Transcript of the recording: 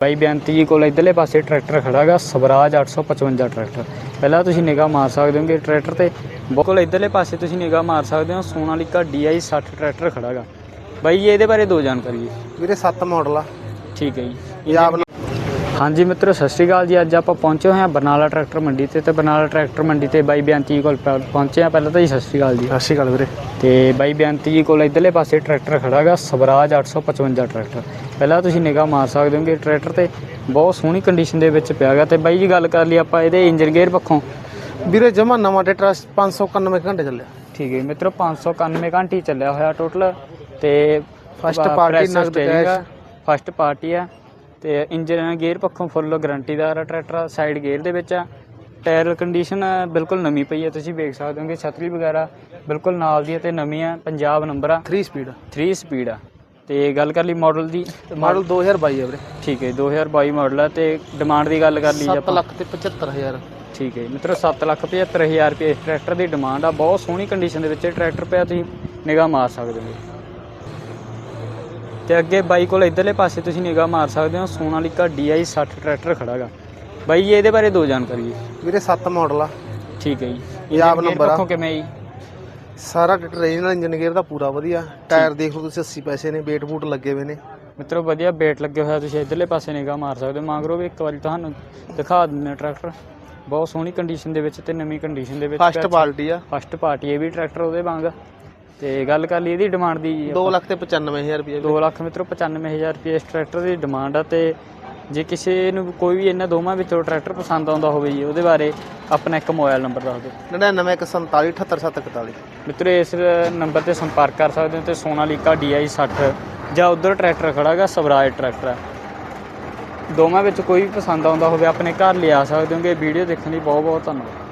ਬਾਈ ਬੇਅੰਤੀ ਜੀ ਕੋਲ ਇਧਰਲੇ ਪਾਸੇ ਟਰੈਕਟਰ ਖੜਾਗਾ ਸਵਰਾਜ 855 ਟਰੈਕਟਰ। ਪਹਿਲਾਂ ਤੁਸੀਂ ਨਿਗਾਹ ਮਾਰ ਸਕਦੇ ਹੋਗੇ ਟਰੈਕਟਰ ਤੇ। ਬਹੁਤ ਕੋਲ ਇਧਰਲੇ ਪਾਸੇ ਤੁਸੀਂ ਨਿਗਾਹ ਮਾਰ ਸਕਦੇ ਹੋ ਸੋਨਾਲੀਕਾ DI 60 ਟਰੈਕਟਰ ਖੜਾਗਾ ਬਾਈ ਜੀ ਇਹਦੇ ਬਾਰੇ ਦੋ ਜਾਣਕਾਰੀ ਵੀਰੇ 7 ਮਾਡਲ ਆ। ਠੀਕ ਹੈ ਜੀ। ਪੰਜਾਬ ਨਾਲ ਹਾਂਜੀ ਮਿੱਤਰੋ ਸਤਿ ਸ਼੍ਰੀ ਅਕਾਲ ਜੀ। ਅੱਜ ਆਪਾਂ ਪਹੁੰਚੇ ਹੋਏ ਹਾਂ ਬਰਨਾਲਾ ਟਰੈਕਟਰ ਮੰਡੀ ਤੇ ਤੇ ਬਰਨਾਲਾ ਟਰੈਕਟਰ ਮੰਡੀ ਤੇ ਬਾਈ ਬੇਅੰਤੀ ਜੀ ਕੋਲ ਪ- ਪਹੁੰਚੇ ਆ ਪਹਿਲਾਂ ਤਾਂ ਜੀ ਸਤਿ ਸ਼੍ਰੀ ਅਕਾਲ ਜੀ। ਸਤਿ ਸ਼੍ਰੀ ਅਕਾਲ ਵੀਰੇ। ਤੇ ਬਾਈ ਬੇਅੰਤੀ ਜੀ ਕੋਲ ਇਧਰਲੇ ਪਾਸੇ ਟਰੈਕਟਰ ਖੜਾਗਾ ਸਵਰਾਜ 855 ਟਰੈਕਟਰ। ਪਹਿਲਾਂ ਤੁਸੀਂ ਨਿਗਾਹ ਮਾਰ ਸਕਦੇ ਹੋਗੇ ਟਰੈਕਟਰ ਤੇ ਬਹੁਤ ਸੋਹਣੀ ਕੰਡੀਸ਼ਨ ਦੇ ਵਿੱਚ ਪਿਆਗਾ ਤੇ ਬਾਈ ਜੀ ਗੱਲ ਕਰ ਲਈ ਆਪਾਂ ਇਹਦੇ ਇੰਜਨ ਗੇਅਰ ਪੱਖੋਂ। ਵੀਰੇ ਜਮਾ ਨਵਾਂ ਟਰੈਕਟਰ 591 ਘੰਟੇ ਚੱਲਿਆ। ਠੀਕ ਹੈ ਮਿੱਤਰੋ 591 ਘੰਟੇ ਹੀ ਚੱਲਿਆ ਹੋਇਆ ਟੋਟਲ ਤੇ First party ਨਗਦ। ਫਸਟ ਪਾਰਟੀ ਆ। ਤੇ ਇੰਜਨ ਗੇਅਰ ਪੱਖੋਂ ਫੁੱਲ ਗਾਰੰਟੀ ਦਾ ਟਰੈਕਟਰ ਸਾਈਡ ਗੇਅਰ ਦੇ ਵਿੱਚ ਆ। ਟਾਇਰ ਕੰਡੀਸ਼ਨ ਬਿਲਕੁਲ ਨਵੀਂ ਪਈ ਹੈ ਤੁਸੀਂ ਵੇਖ ਸਕਦੇ ਹੋਗੇ ਛਤਰੀ ਵਗੈਰਾ ਬਿਲਕੁਲ ਨਾਲ ਦੀ ਹੈ ਤੇ ਨਵੀਂ ਆ ਪੰਜਾਬ ਨੰਬਰ ਆ। 3 ਸਪੀਡ 3 ਸਪੀਡ ਆ। ਤੇ ਗੱਲ ਕਰ ਲਈ ਮਾਡਲ ਦੀ। ਮਾਡਲ 2022 ਆ ਵੀਰੇ। ਠੀਕ ਹੈ 2022 ਮਾਡਲ ਆ ਤੇ ਡਿਮਾਂਡ ਦੀ ਗੱਲ ਕਰ ਲਈ 7 ਆਪਾਂ। ਲੱਖ ਤੇ 75000 ਠੀਕ ਹੈ ਜੀ। ਮਿੱਤਰੋ 775000 ਰੁਪਏ ਇਸ ਟਰੈਕਟਰ ਦੀ ਡਿਮਾਂਡ ਆ। ਬਹੁਤ ਸੋਹਣੀ ਕੰਡੀਸ਼ਨ ਦੇ ਵਿੱਚ ਇਹ ਟਰੈਕਟਰ ਪਿਆ ਤੁਸੀਂ ਨਿਗਾਹ ਮਾਰ ਸਕਦੇ ਹੋ। ਤੇ ਅੱਗੇ ਬਾਈ ਕੋਲ ਇਧਰਲੇ ਪਾਸੇ ਤੁਸੀਂ ਨਿਗਾਹ ਮਾਰ ਸਕਦੇ ਹੋ ਸੋਨਾਲੀਕਾ DI 60 ਟਰੈਕਟਰ ਖੜਾਗਾ ਬਾਈ ਜੀ ਇਹਦੇ ਬਾਰੇ ਦੋ ਜਾਣਕਾਰੀ ਵੀਰੇ 7 ਮਾਡਲ ਆ। ਠੀਕ ਹੈ ਜੀ। ਪੰਜਾਬ number ਆ। ਕਿਵੇਂ ਜੀ? ਸਾਰਾ ਟਰੈਕਟਰ ਰੀਜਨਲ ਇੰਜਨ ਗੇਅਰ ਦਾ ਪੂਰਾ ਵਧੀਆ। ਟਾਇਰ ਦੇਖ ਲਓ ਤੁਸੀਂ 80 ਪੈਸੇ ਨੇ ਵੇਟ ਬੂਟ ਲੱਗੇ ਹੋਏ ਨੇ। ਮਿੱਤਰੋ ਵਧੀਆ ਵੇਟ ਲੱਗੇ ਹੋਇਆ ਤੁਸੀਂ ਇਧਰਲੇ ਪਾਸੇ ਨਿਗਾਹ ਮਾਰ ਸਕਦੇ ਹੋ। ਮੰਗਰੋ ਵੀ ਇੱਕ ਵਾਰੀ ਤੁਹਾਨੂੰ ਦਿਖਾ ਦਿੰਦੇ ਟਰੈਕਟਰ ਬਹੁਤ ਸੋਹਣੀ ਕੰਡੀਸ਼ਨ ਦੇ ਵਿੱਚ ਤੇ ਨਵੀਂ ਕੰਡੀਸ਼ਨ ਦੇ ਵਿੱਚ ਫਸਟ ਪਾਰਟੀ ਆ। ਫਸਟ ਪਾਰਟੀ ਇਹ ਵੀ ਟਰੈਕਟਰ ਉਹਦੇ ਵਾਂਗ ਤੇ ਗੱਲ ਕਰ ਲਈ ਇਹਦੀ ਡਿਮਾਂਡ ਦੀ ਜੀ 2 ਲੱਖ ਤੇ 95000 ਰੁਪਏ 2 ਲੱਖ ਮਿੱਤਰੋ 95000 ਰੁਪਏ ਇਸ ਟਰੈਕਟਰ ਦੀ ਡਿਮਾਂਡ ਆ ਤੇ ਜੇ ਕਿਸੇ ਨੂੰ ਕੋਈ ਵੀ ਇਹਨਾਂ ਦੋਵਾਂ ਵਿੱਚੋਂ ਟਰੈਕਟਰ ਪਸੰਦ ਆਉਂਦਾ ਹੋਵੇ ਜੀ ਉਹਦੇ ਬਾਰੇ ਆਪਣਾ ਇੱਕ ਮੋਬਾਈਲ ਨੰਬਰ ਦੱਸ ਦਿਓ। 9947478741 ਮਿੱਤਰੋ ਇਸ ਨੰਬਰ ਤੇ ਸੰਪਰਕ ਕਰ ਸਕਦੇ ਹੋ ਤੇ ਸੋਨਾਲੀਕਾ DI 60 ਜਾਂ ਉਧਰ ਟਰੈਕਟਰ ਖੜਾਗਾ ਸਵਰਾਜ ਟਰੈਕਟਰ ਦੋਵਾਂ ਵਿੱਚ ਕੋਈ ਵੀ ਪਸੰਦ ਆਉਂਦਾ ਹੋਵੇ ਆਪਣੇ ਘਰ ਲਿਆ ਸਕਦੇ ਹੋਗੇ। ਵੀਡੀਓ ਦੇਖਣ ਲਈ ਬਹੁਤ ਬਹੁਤ ਧੰਨਵਾਦ।